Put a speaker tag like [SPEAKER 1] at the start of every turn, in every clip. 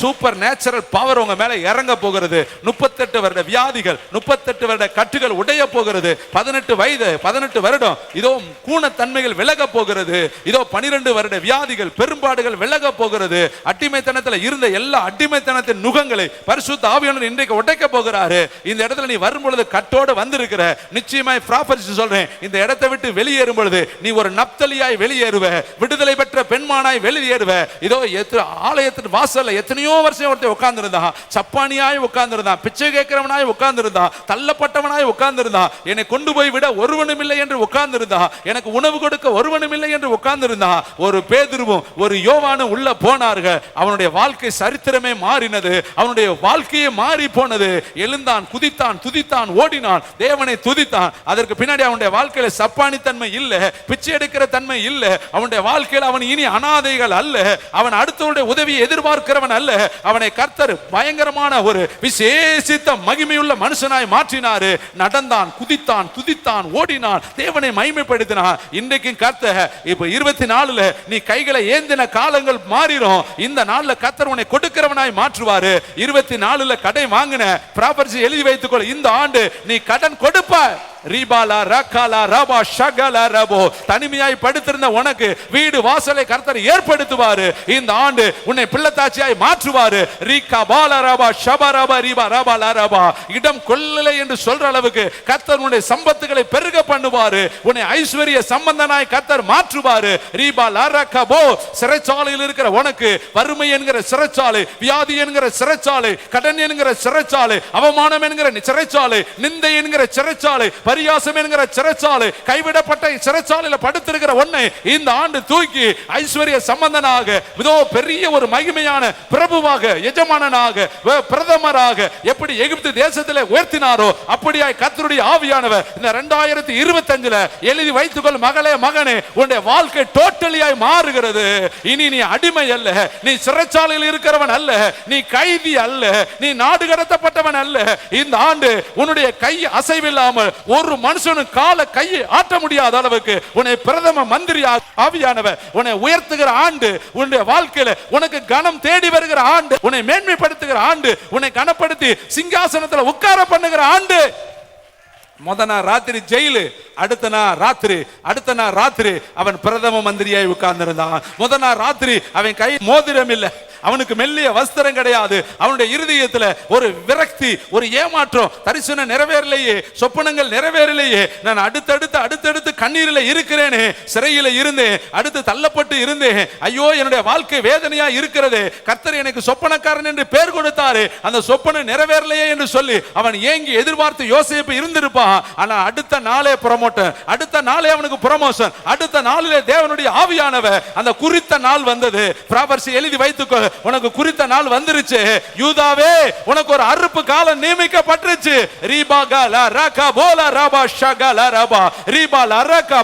[SPEAKER 1] Super natural power உங்க மேல இறங்க போகிறது. முப்பத்தெட்டு வருட வியாதிகள் முப்பத்தெட்டு வருட கட்டுகள் உடைய போகிறது. பதினெட்டு வயது பதினெட்டு வருடம் இதோ கூணத்தன்மைகள் விலக போகிறது. இதோ பனிரெண்டு வருட வியாதிகள் பெரும்பாடுகள் விலக போகிறது. அடிமைத்தனத்துல இருந்த எல்லா அடிமைத்தனத்தின் நுகங்களை பரிசுத்த ஆவியானவர் இன்றைக்கு உடைக்க போகிறாரு. இந்த இடத்துல நீ வரும் பொழுது கட்டோடு வந்திருக்கிற. நிச்சயமாய் ப்ராப்பர்ட்டி சொல்றேன். இந்த இடத்தை விட்டு வெளியேறும் பொழுது நீ ஒரு நப்தலியாய் வெளியேறுவ. விடுதலை பெற்ற இருக்கிற பெண்மானாய் வெளியேறுவ. இதோ எத்தனை ஆலயத்தின் வாசல்ல எத்தனையோ வருஷம் ஒருத்தர் உட்கார்ந்துருந்தான். சப்பானியாய் உட்கார்ந்துருந்தான். பிச்சை கேட்கிறவனாய் உட்கார்ந்துருந்தான். தள்ளப்பட்டவனாய் உட்கார்ந்துருந்தான். என்னை கொண்டு போய் விட ஒருவனும் இல்லை என்று உட்கார்ந்துருந்தான். எனக்கு உணவு கொடுக்க ஒருவனும் இல்லை என்று உட்கார்ந்துருந்தான். ஒரு பேதுருவும் ஒரு யோவானும் உள்ள போனார்கள். அவனுடைய வாழ்க்கை சரித்திரமே மாறினது. அவனுடைய வாழ்க்கையே மாறி போனது. எழுந்தான் குதித்தான் துதித்தான் ஓடினான். தேவனை துதித்தான். அதற்கு பின்னாடி அவனுடைய வாழ்க்கையில சப்பானித்தன்மை இல்லை. பிச்சை எடுக்கிற தன்மை இல்லை. அவனுடைய வாழ்க்கையில் அவன் இனி அனாதைகள் அல்ல. அவன் அடுத்தவருடைய உதவியை எதிர்பார்க்கிறவன் அல்ல. அவனை கர்த்தர் பயங்கரமான ஒரு விசேஷித்த மகிமையுள்ள மனுஷனாய் மாற்றினாரு. நடந்தான் குதித்தான் துதித்தான் ஓடினான். தேவனை மகிமைப்படுத்தினான். இன்றைக்கும் கர்த்தர் இப்ப இருபத்தி நாலுல நீ கைகளை ஏந்தின காலங்கள் மாறிடும் இந்த நாள்ல கர்த்தர் உன்னை கொடுக்கிறவனாய் மாற்றுவாரு. இருபத்தி நாலுல கடை வாங்கின ப்ராப்பர்ட்டி எழுதி வைத்துக்கொள். இந்த ஆண்டு நீ கடன் கொடுப்பாய். ரீபாலா ரக்காலா ரபா ஷகலா ரபோ. தனிமையாய் படுத்திருந்த உனக்கு வீடு வாசலை கர்த்தர் ஏற்படுத்துவாரு. இந்த ஆண்டு உன்னை பிள்ளைத்தாச்சியாய் மாற்றுவாரு. ரீகா பாலா ரபா ஷபா ரபா ரீபா ரபா லா ரபா. இடம் கொள்ளலை என்று சொல்ற அளவுக்கு கர்த்தர் உன்னுடைய சம்பத்துகளை பெருக பண்ணுவாரு. உன்னை ஐஸ்வர்ய சம்பந்தனாய் கர்த்தர் மாற்றுவாரு. ரீபா லா ரக்கா போ. சிறைச்சாலையில் இருக்கிற உனக்கு வறுமை என்கிற சிறைச்சாலை வியாதி என்கிற சிறைச்சாலை கடன் என்கிற சிறைச்சாலை அவமானம் என்கிற சிறைச்சாலை நிந்தை என்கிற சிறைச்சாலை பரியாசம் என்கிற சிறைச்சாலை கைவிடப்பட்ட சிறைச்சாலையில படுத்திருக்கிற ஒன்னை இந்த ஆண்டு தூக்கி ஐஸ்வர்ய சம்பந்தனாக இதோ பெரிய ஒரு மகிமையான பிரபுவாக எஜமானனாக பிரதமராக எப்படி எகிப்து தேசத்திலே உயர்த்தினாரோ அப்படியாய் கத்தருடைய ஆவியானவர் இந்த ரெண்டாயிரத்தி இருபத்தி அஞ்சுல எழுதி வைத்துக்கொள் மகளே மகனே உன்னுடைய வாழ்க்கை டோட்டலியாய் மாறுகிறது. இனி நீ அடிமை அல்ல நீ சிறைச்சாலையில் இருக்கிறவன் அல்ல நீ கைதி அல்ல நீ நாடு கடத்தப்பட்டவன் அல்ல. இந்த ஆண்டு உன்னுடைய கை அசைவில்லாமல் ஒரு மனுஷனும் கால கையை ஆட்ட முடியாத அளவுக்கு உன்னை பிரதம மந்திரி ஆவியானவர் உன்னை உயர்த்துகிற ஆண்டு உன்னுடைய வாழ்க்கையில உனக்கு கனம் தேடி வருகிற ஆண்டு உன்னை மேன்மைப்படுத்துகிற ஆண்டு உன்னை கனப்படுத்தி சிங்காசனத்துல உட்கார பண்ணுகிற ஆண்டு. முத நாள் ராத்திரி ஜெயிலு அடுத்த நாள் ராத்திரி அடுத்த நாள் ராத்திரி அவன் பிரதம மந்திரியாய் உட்கார்ந்திருந்தான். முத நாள் ராத்திரி அவன் கை மோதிரம் இல்லை அவனுக்கு மெல்லிய வஸ்திரம் கிடையாது. அவனுடைய இருதயத்துல ஒரு விரக்தி ஒரு ஏமாற்றம் தரிசனம் நிறைவேறலையே சொப்பனங்கள் நிறைவேறலையே. நான் அடுத்தடுத்து அடுத்தடுத்து கண்ணீரில் இருக்கிறேனே சிறையில் இருந்தேன் அடுத்து தள்ளப்பட்டு இருந்தேன். ஐயோ என்னுடைய வாழ்க்கை வேதனையா இருக்கிறது. கர்த்தர் எனக்கு சொப்பனக்காரன் என்று பேர் கொடுத்தாரு. அந்த சொப்பனம் நிறைவேறலையே என்று சொல்லி அவன் ஏங்கி எதிர்பார்த்து யோசிப்பு இருந்திருப்பான் ஆனா அடுத்த நாளே ப்ரமோட்டர் அடுத்த நாளே அவனுக்கு ப்ரமோஷன் அடுத்த நாளிலே தேவனுடைய ஆவியானவர் அந்த குறித்த நாள் வந்தது. பிராபர்சி எழுதி வைத்துக்கோ உனக்கு குறித்த நாள் வந்துருச்சு. யூதாவே உனக்கு ஒரு அறுப்பு காலம் நியமிக்கப்பட்டுருச்சு. ரீபா காலா ராகா போலா ராபா ஷகா ராபா. ரீபா லரகா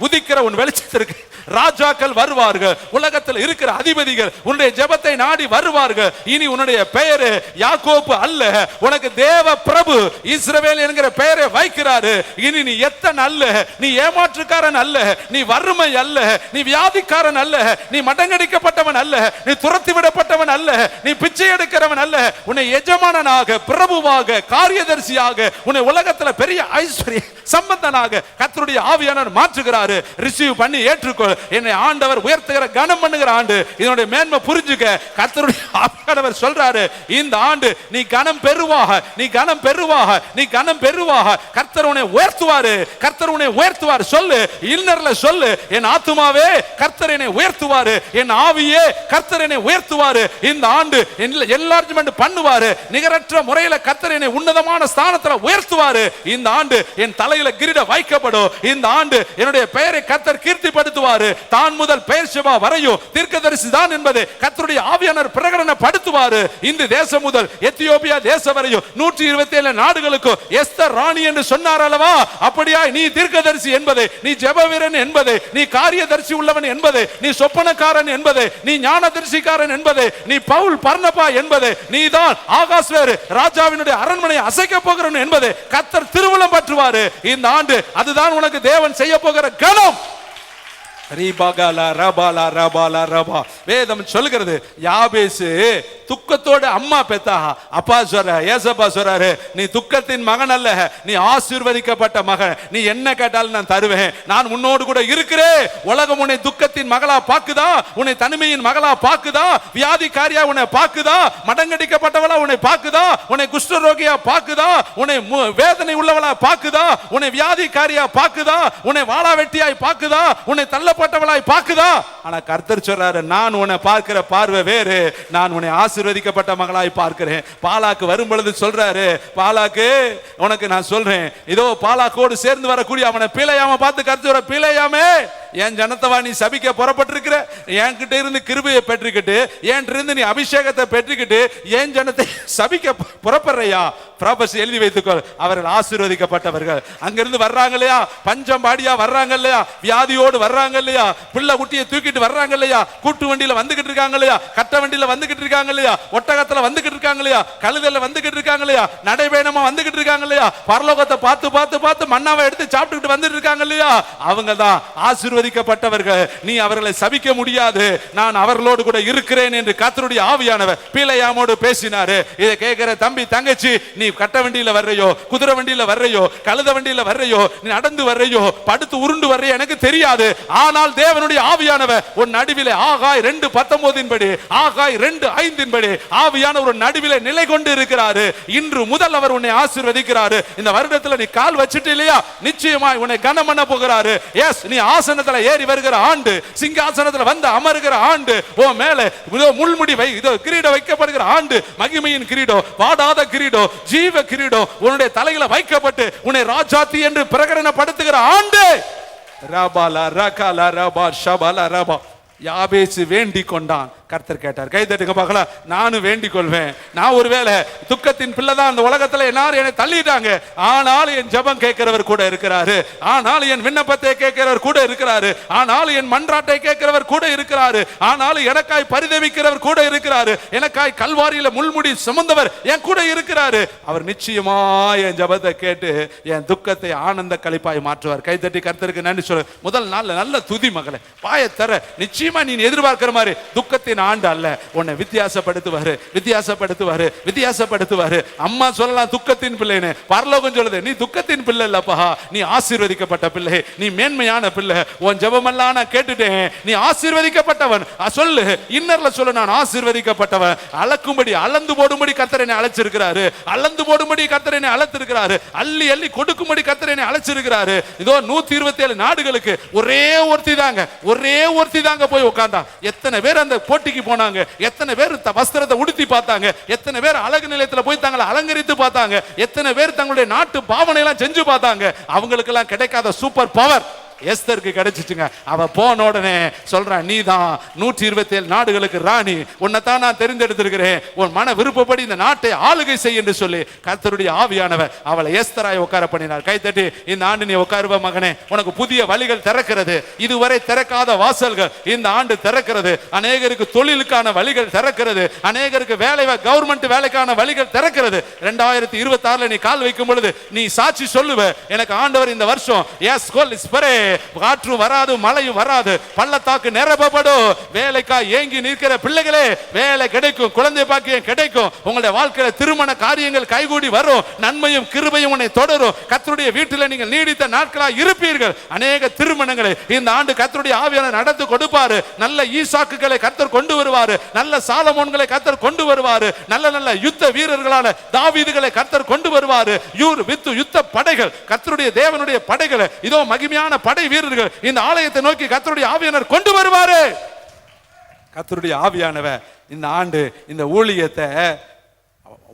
[SPEAKER 1] உதிக்கிற உன் வெளிச்சத்திற்கு. ராஜாக்கள் வருவார்கள். உலகத்தில் இருக்கிற அதிபதிகள் உன்னுடைய ஜெபத்தை நாடி வருவார்கள். இனி உன்னுடைய பெயரு யாக்கோப்பு அல்ல. உனக்கு தேவ பிரபு இஸ்ரவேல் என்கிற பெயரை வைக்கிறாரு. இனி நீ எத்தன் அல்ல? நீ ஏமாற்றுக்காரன் அல்ல. நீ வறுமை அல்ல. நீ வியாதிக்காரன் அல்ல. நீ மடங்கடிக்கப்பட்டவன் அல்ல. நீ துரத்தி விடப்பட்டவன் அல்ல. நீ பிச்சை எடுக்கிறவன் அல்ல. உன்னை எஜமானனாக பிரபுவாக காரியதர்சியாக உன்னை உலகத்துல பெரிய ஐஸ்வர்ய சம்பந்தனாக கத்தருடைய ஆவியானவர் மாற்றுகிறாரு. ரிசீவ் பண்ணி ஏற்றுக்கொள். என்னை ஆண்டவர் உயர்த்துகிற கனம் பண்ணுகிற ஆண்டு. இதனுடைய மேன்மை புரிஞ்சுக்க கத்தருடைய ஆண்டவர் சொல்றாரு இந்த ஆண்டு நீ கனம் பெறுவாக நீ கனம் பெறுவாக நீ கனம் பெறுவாக. கர்த்தர் உன்னை உயர்த்துவாரு கர்த்தர் உன்னை உயர்த்துவார். சொல்லு இன்னர்ல சொல்லு என் ஆத்துமாவே கர்த்தர் என்னை உயர்த்துவாரு என் ஆவியே கர்த்தர் என்னை உயர்த்துவாரு. இந்த ஆண்டு எல்லார்ஜ்மெண்ட் பண்ணுவாரு. நிகரற்ற முறையில கர்த்தர் என்னை உன்னதமான ஸ்தானத்துல உயர்த்துவாரு. இந்த ஆண்டு என் தலையில கிரீட வைக்கப்படும். இந்த ஆண்டு என்னுடைய பெயரை கர்த்தர் கீர்த்திப்படுத்துவாரு. தான் முதல் பெயர் சிவா வரையும் தீர்க்கதரிசி தான் என்பதை கர்த்தருடைய ஆவியானவர் பிரகடனப்படுத்துவாரு இந்த தேசம் முதல் எத்தியோப்பியா தேசம் வரையும் நூற்றி இருபத்தி ஏழு நாடுகளுக்கும் எஸ்தர் ராணி என்று சொன்னார் அல்லவா? அப்படியா நீ தீர்க்கதரிசி என்பதை நீ ஜெபவீரன் என்பதை நீ காரியதரிசி உள்ளவன் என்பதை நீ சொப்பனக்காரன் என்பதை நீ ஞானதரிசிக்காரன் என்பதை நீ பவுல் பர்ணப்பா என்பதை நீ தான் ஆகாஸ்வேறு ராஜாவினுடைய அரண்மனையை அசைக்க போகிறவன் என்பதை கத்தர் திருவுளம் பற்றுவாரு. இந்த ஆண்டு அதுதான் உனக்கு தேவன் செய்ய போகிற கணம். ரீபாகாலா ரபாலா ரபாலா ரபா. வேதம் சொல்கிறது யாபேசு துக்கத்தோட அம்மா பெத்தா அப்பா சொல்ற ஏசப்பா சொல்றாரு நீ துக்கத்தின் மகன் அல்ல நீ ஆசீர்வதிக்கப்பட்ட மகன். நீ என்ன கேட்டாலும் நான் தருவேன். நான் உன்னோடு கூட இருக்கிறேன். உலகம் உன்னை துக்கத்தின் மகளா பாக்குதா உன்னை தனிமையின் மகளா பாக்குதா வியாதிக்காரியா உன்னை பாக்குதா மடங்கடிக்கப்பட்டவளா உன்னை பாக்குதா உன்னை குஷ்டரோகியா பாக்குதா உன்னை வேதனை உள்ளவளா பாக்குதா உன்னை வியாதிக்காரியா பாக்குதா உன்னை வாழா வெட்டியாய் பாக்குதா உன்னை தள்ள தள்ளப்பட்டவளாய் பாக்குதா ஆனா கர்த்தர் சொல்றாரு நான் உன்னை பார்க்கிற பார்வை வேறு. நான் உன்னை ஆசீர்வதிக்கப்பட்ட மகளாய் பார்க்கிறேன். பாலாக்கு வரும் பொழுது சொல்றாரு பாலாக்கு உனக்கு நான் சொல்றேன். இதோ பாலாக்கோடு சேர்ந்து வரக்கூடிய அவனை பிழையாம பார்த்து கர்த்தர் பிழையாமே. என் ஜனத்தவா நீ சபிக்க புறப்பட்டிருக்கிற. என்கிட்ட இருந்து கிருபையை பெற்றுக்கிட்டு என்கிட்ட இருந்து நீ அபிஷேகத்தை பெற்றுக்கிட்டு என் ஜனத்தை சபிக்க புறப்படுறையா? ப்ராபஸ் எழுதி வைத்துக்கொள் அவர்கள் ஆசீர்வதிக்கப்பட்டவர்கள். அங்கிருந்து வர்றாங்க இல்லையா பஞ்சம் பாடியா வர்றாங்க இல்லையா வியாதியோடு வர்றாங்க இல்லையா பிள்ளை குட்டியை தூக்கிட்டு வர்றாங்க இல்லையா கூட்டு வண்டியில வந்துகிட்டு இருக்காங்க இல்லையா கட்ட வண்டியில வந்துகிட்டு இருக்காங்க இல்லையா ஒட்டகத்துல வந்துகிட்டு இருக்காங்க இல்லையா கழுதல வந்துகிட்டு இருக்காங்க இல்லையா நடைபயணமா வந்துகிட்டு இருக்காங்க இல்லையா பரலோகத்தை பார்த்து பார்த்து பார்த்து மண்ணாவை எடுத்து சாப்பிட்டுக்கிட்டு வந்துட்டு இருக்காங்க இல்லையா அவங்க தான் ஆசீர்வதிக்கப்பட்டவர்கள். நீ அவர்களை சபிக்க முடியாது. நான் அவர்களோடு கூட இருக்கிறேன் என்று கத்தருடைய ஆவியானவர் பீலையாமோடு பேசினாரு. இதை கேட்கிற தம்பி தங்கச்சி நீ கட்ட வண்டியில வர்றையோ குதிரை வண்டியில வர்றையோ கழுத வண்டியில வர்றையோ நீ நடந்து வர்றையோ படுத்து உருண்டு வர்றையோ எனக்கு தெரியாது. ஆனால் தேவனுடைய ஆவியானவர் உன் நடுவிலே ஆகாய் ரெண்டு பத்தொன்பதின் படி ஆகாய் ரெண்டு ஐந்தின் படி ஆவியான ஒரு நடுவிலே நிலை கொண்டு இருக்கிறாரு. இன்று முதல் அவர் உன்னை ஆசீர்வதிக்கிறாரு. இந்த வருடத்துல நீ கால் வச்சுட்டு இல்லையா நிச்சயமாய் உன்னை கனம் பண்ண போகிறாரு. எஸ் நீ ஆசனத்தை ஆசனத்துல ஏறி வருகிற ஆண்டு சிங்காசனத்துல வந்து அமருகிற ஆண்டு ஓ மேலே இதோ முள்முடி வை இதோ கிரீடம் வைக்கப்படுகிற ஆண்டு மகிமையின் கிரீடம் வாடாத கிரீடம் ஜீவ கிரீடம் உன்னுடைய தலையில வைக்கப்பட்டு உன்னை ராஜாத்தி என்று பிரகடனப்படுத்துகிற ஆண்டு. ரபால ரகாலா ரபா ஷபல ரபா. யாபேசு வேண்டிக் கொண்டான். கர்த்தர் கேட்டார். கை தட்டுங்க பார்க்கலாம் நானும் வேண்டிக் கொள்வேன். நான் ஒருவேளை துக்கத்தின் பிள்ளை தான் அந்த உலகத்துல எல்லாரும் என்னை தள்ளிட்டாங்க. ஆனால் என் ஜெபம் கேட்கிறவர் கூட இருக்கிறாரு. ஆனால் என் விண்ணப்பத்தை கேட்கிறவர் கூட இருக்கிறாரு. ஆனால் என் மன்றாட்டை கேட்கிறவர் கூட இருக்கிறாரு. ஆனால் எனக்காய் பரிதவிக்கிறவர் கூட இருக்கிறாரு. எனக்காய் கல்வாரியில முள்முடி சுமந்தவர் என் கூட இருக்கிறாரு. அவர் நிச்சயமா என் ஜெபத்தை கேட்டு என் துக்கத்தை ஆனந்த கழிப்பாய் மாற்றுவார். கைத்தட்டி கர்த்தருக்கு நன்றி சொல்ல. முதல் நாள்ல நல்ல துதி மகளை. பாய தர நிச்சயமா நீ எதிர்பார்க்கிற மாதிரி துக்கத்தின் ஆண்டு அல்ல. உன்னை வித்தியாசப்படுத்துவாரு வித்தியாசப்படுத்துவாரு வித்தியாசப்படுத்துவாரு. அம்மா சொல்லலாம் துக்கத்தின் பிள்ளைன்னு. பரலோகம் சொல்லுது நீ துக்கத்தின் பிள்ளை இல்லப்பா. நீ ஆசீர்வதிக்கப்பட்ட பிள்ளை. நீ மேன்மையான பிள்ளை. உன் ஜபமெல்லாம் நான் கேட்டுட்டேன். நீ ஆசீர்வதிக்கப்பட்டவன். சொல்லு. இன்னர்ல சொல்லு நான் ஆசீர்வதிக்கப்பட்டவன். அளக்கும்படி அளந்து போடும்படி கத்தரனை அழைச்சிருக்கிறாரு. அளந்து போடும்படி கத்தரனை அழைத்திருக்கிறாரு. அள்ளி அள்ளி கொடுக்கும்படி கத்தரனை அழைச்சிருக்கிறாரு. இதோ நூத்தி இருபத்தி ஏழு நாடுகளுக்கு ஒரே ஒருத்தி தாங்க. ஒரே ஒருத்தி தாங்க போய் உட்கார்ந்தா எத்தனை பேர் அந்த போட்டிக்கு போனாங்க. எத்தனை பேர் வஸ்திரத்தை உடுத்தி பார்த்தாங்க. எத்தனை பேர் அழகு நிலையத்தில் போய் தங்களை அலங்கரித்து பார்த்தாங்க. எத்தனை பேர் தங்களுடைய நாட்டு பாவனை எல்லாம் செஞ்சு பார்த்தாங்க. அவங்களுக்கெல்லாம் கிடைக்காத சூப்பர் பவர் எஸ்தருக்கு கிடைச்சிச்சுங்க. அவ போன உடனே சொல்றான் நீ தான் நூற்றி இருபத்தி ஏழு நாடுகளுக்கு ராணி. உன்னைத்தான் நான் தெரிந்தெடுத்திருக்கிறேன். உன் மன விருப்பப்படி இந்த நாட்டை ஆளுகை செய் என்று சொல்லி கர்த்தருடைய ஆவியானவர் அவளை எஸ்தராய் உட்கார பண்ணினார். கைத்தட்டி இந்த ஆண்டு நீ உட்காருவ மகனே. உனக்கு புதிய வழிகள் திறக்கிறது. இதுவரை திறக்காத வாசல்கள் இந்த ஆண்டு திறக்கிறது. அநேகருக்கு தொழிலுக்கான வழிகள் திறக்கிறது. அநேகருக்கு வேலை கவர்மெண்ட் வேலைக்கான வழிகள் திறக்கிறது. ரெண்டாயிரத்தி இருபத்தி ஆறுல நீ கால் வைக்கும் பொழுது நீ சாட்சி சொல்லுவ. எனக்கு ஆண்டவர் இந்த வருஷம் எஸ் கோல் ஸ்பரே காற்று வராது மழையும் வராது. பள்ளத்தாக்கு நிரப்பப்படும். வேலைக்கா ஏங்கி நிற்கிற பிள்ளைகளே வேலை கிடைக்கும் குழந்தை பாக்கியம் கிடைக்கும். உங்களுடைய வாழ்க்கையில திருமண காரியங்கள் கைகூடி வரும். நன்மையும் கிருபையும் உன்னை தொடரும். கத்தருடைய வீட்டில் நீங்கள் நீடித்த நாட்களா இருப்பீர்கள். அநேக திருமணங்களை இந்த ஆண்டு கத்தருடைய ஆவியான நடந்து கொடுப்பாரு. நல்ல ஈசாக்குகளை கத்தர் கொண்டு வருவாரு. நல்ல சாலமோன்களை கத்தர் கொண்டு வருவாரு. நல்ல நல்ல யுத்த வீரர்களான தாவீதுகளை கர்த்தர் கொண்டு வருவாரு. யூர் வித்து யுத்த படைகள் கத்தருடைய தேவனுடைய படைகளை இதோ மகிமையான படை வீரர்கள் இந்த ஆலயத்தை நோக்கி கத்தருடைய ஆவியானர் கொண்டு வருவாரு. கத்தருடைய ஆவியானவர் இந்த ஆண்டு இந்த ஊழியத்தை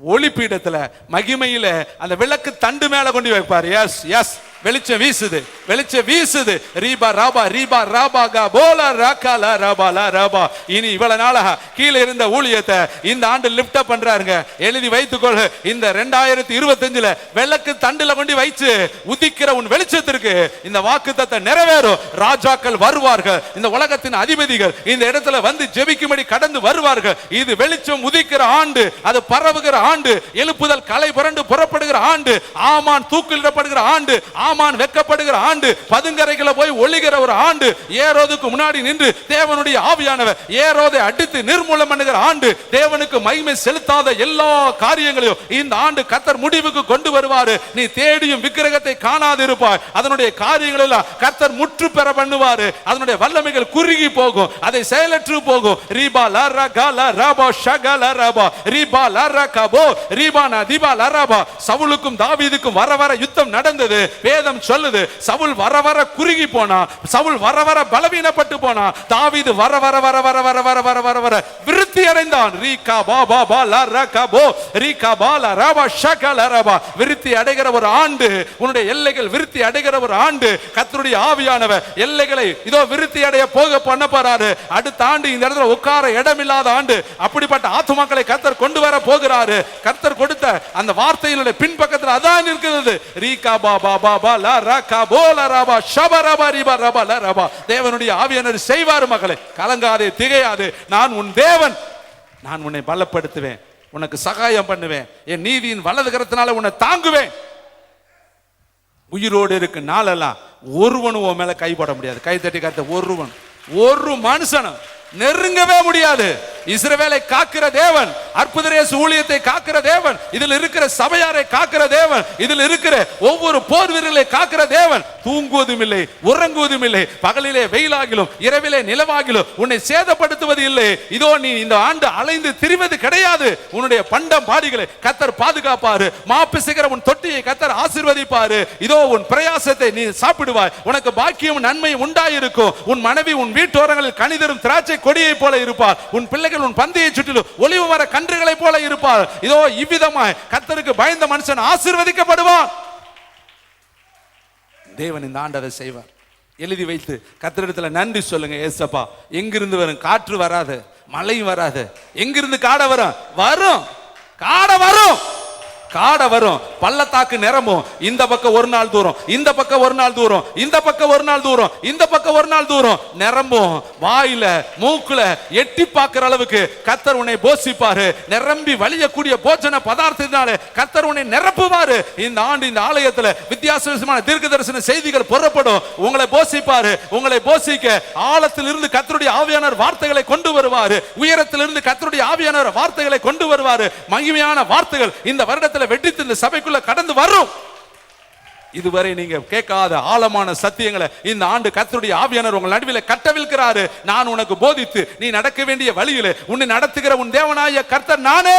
[SPEAKER 1] ஒளிப்பீடத்துல மகிமையில அந்த விளக்கு தண்டு மேல கொண்டு வைப்பார். எஸ் எஸ் வெளிச்சம் வீசுது வெளிச்சம் வீசுது. ரீபா ராபா ரீபா ராபா கா போலா ராக்காலா ராபாலா ராபா இனி இவ்வளவு நாளாக கீழே இருந்த ஊழியத்தை இந்த ஆண்டு லிப்ட் அப் பண்றாருங்க. எழுதி வைத்துக்கொள். இந்த ரெண்டாயிரத்தி இருபத்தஞ்சுல விளக்கு தண்டுல கொண்டு வைச்சு உதிக்கிற உன் வெளிச்சத்திற்கு இந்த வாக்குத்தத்தை நிறைவேறும். ராஜாக்கள் வருவார்கள். இந்த உலகத்தின் அதிபதிகள் இந்த இடத்துல வந்து ஜெபிக்கும்படி கடந்து வருவார்கள். இது வெளிச்சம் உதிக்கிற ஆண்டு அது பரவுகிற ஆண்டு எழுப்புதல் கலை புரண்டு புறப்படுகிற ஆண்டு ஆமான் தூக்கிலிடப்படுகிற ஆண்டு ஆமான் ஆமான் வெக்கப்படுகிற ஆண்டு பதுங்கரைகளை போய் ஒழிகிற ஒரு ஆண்டு ஏரோதுக்கு முன்னாடி நின்று தேவனுடைய ஆவியானவர் ஏரோதை அடித்து நிர்மூலம் பண்ணுகிற ஆண்டு தேவனுக்கு மகிமை செலுத்தாத எல்லா காரியங்களையும் இந்த ஆண்டு கத்தர் முடிவுக்கு கொண்டு வருவார். நீ தேடியும் விக்கிரகத்தை காணாது இருப்பாய் அதனுடைய காரியங்கள் எல்லாம் கத்தர் முற்று பெற பண்ணுவார். அதனுடைய வல்லமைகள் குறுகி போகும். அதை செயலற்று போகும். ரீபா லரா கல ரபா ஷகல ரபா ரீபா லரா கபோ ரீபா நதிபா லரபா சவுலுக்கும் தாவீதுக்கும் வர வர யுத்தம் நடந்தது. வேத வேதம் சொல்லுது சவுல் வர வர குறுகி போனா சவுல் வர வர பலவீனப்பட்டு போனா தாவிது வர வர வர வர வர வர வர வர வர விருத்தி அடைந்தான் ரீகா பா பா பா லா ரா கா போ ரீகா பா லா ரா பா ஷகா லா ரா பா விருத்தி அடைகிற ஒரு ஆண்டு உன்னுடைய எல்லைகள் விருத்தி அடைகிற ஒரு ஆண்டு கத்தருடைய ஆவியானவர் எல்லைகளை இதோ விருத்தி அடைய போக பண்ண போறாரு அடுத்த ஆண்டு இந்த இடத்துல உட்கார இடமில்லாத ஆண்டு அப்படிப்பட்ட ஆத்துமாக்களை கர்த்தர் கொண்டு வர போகிறாரு கர்த்தர் கொடுத்த அந்த வார்த்தையினுடைய பின்பக்கத்தில் அதான் இருக்கிறது ரீகா பா பா பா பா லா ரா கா ஷப ரபா ரிபா ரீபா ரா தேவனுடைய ஆவியனர் செய்வார் மகளே கலங்காதே திகையாதே. நான் உன் தேவன். நான் உன்னை பலப்படுத்துவேன். உனக்கு சகாயம் பண்ணுவேன். என் நீதியின் வலது உன்னை தாங்குவேன். உயிரோடு இருக்கு நாளெல்லாம் ஒருவனும் உன் மேல கைப்பட முடியாது. கை தட்டி காத்த ஒருவன். ஒரு மனுஷனும் நெருங்கவே முடியாது. இஸ்ரவேலை காக்கிற தேவன் அற்புதரே ஊழியத்தை காக்கிற தேவன் இதில் இருக்கிற சபையாரை காக்கிற தேவன் இதில் இருக்கிற ஒவ்வொரு போர் வீரர்களை காக்கிற தேவன். தூங்குவதும் இல்லை உறங்குவதும் இல்லை பகலிலே வெயிலாகிலும் இரவிலே நிலவாகிலும் உன்னை சேதப்படுத்துவது இல்லை. இதோ நீ இந்த ஆண்டு அலைந்து திரிவது கிடையாது. உன்னுடைய பண்டம் பாடிகளை கத்தர் பாதுகாப்பாரு. மாப்பிசுகிற உன் தொட்டியை கத்தர் ஆசிர்வதிப்பாரு. இதோ உன் பிரயாசத்தை நீ சாப்பிடுவாய். உனக்கு பாக்கியம் நன்மை உண்டாயிருக்கும். உன் மனைவி உன் வீட்டோரங்களில் கனிதரும் திராட்சை கொடியை போல இருப்பார் உன் பிள்ளைகள் உன் பந்தையை சுற்றிலும் ஒளிவு மர கன்றுகளை போல இருப்பார். இதோ இவ்விதமாய் கத்தருக்கு பயந்த மனுஷன் ஆசீர்வதிக்கப்படுவான் தேவன் இந்த ஆண்டதை செய்வார். எழுதி வைத்து கத்திரிடத்துல நன்றி சொல்லுங்க ஏசப்பா. எங்கிருந்து வரும்? காற்று வராது மழையும் வராது. எங்கிருந்து காடை வரும்? வரும். காடை வரும். காடை வரும் பள்ளத்தாக்கு நிரம்பும். இந்த பக்கம் ஒரு நாள் தூரம் இந்த பக்கம் ஒரு நாள் தூரம் இந்த பக்கம் ஒரு நாள் தூரம் இந்த பக்கம் ஒரு நாள் தூரம். நிரம்பும். வாயில மூக்குல எட்டி பார்க்கிற அளவுக்கு கத்தர் உன்னை போஷிப்பாரு நிரம்பி வழியக்கூடிய போஜன பதார்த்தத்தினால கத்தர் உன்னை நிரப்புவாரு. இந்த ஆண்டு இந்த ஆலயத்துல வித்தியாசமான தீர்க்க தரிசன செய்திகள் புறப்படும். உங்களை போஷிப்பாரு உங்களை போஷிக்க ஆழத்தில் இருந்து கத்தருடைய ஆவியானவர் வார்த்தைகளை கொண்டு வருவாரு. உயரத்திலிருந்து கத்தருடைய ஆவியானவர் வார்த்தைகளை கொண்டு வருவாரு. மகிமையான வார்த்தைகள் இந்த வருடத்தில் வெட்டித்து இந்த சபைக்குள்ள கடந்து வரும் இதுவரை நீங்க கேட்காத ஆழமான சத்தியங்களை இந்த ஆண்டு கத்தருடைய ஆவியானவர் உங்கள் நடுவில் கட்டவிழ்கிறாரு நான் உனக்கு போதித்து நீ நடக்க வேண்டிய வழியில் உன்னை நடத்துகிற உன் தேவனாய கர்த்தர் நானே.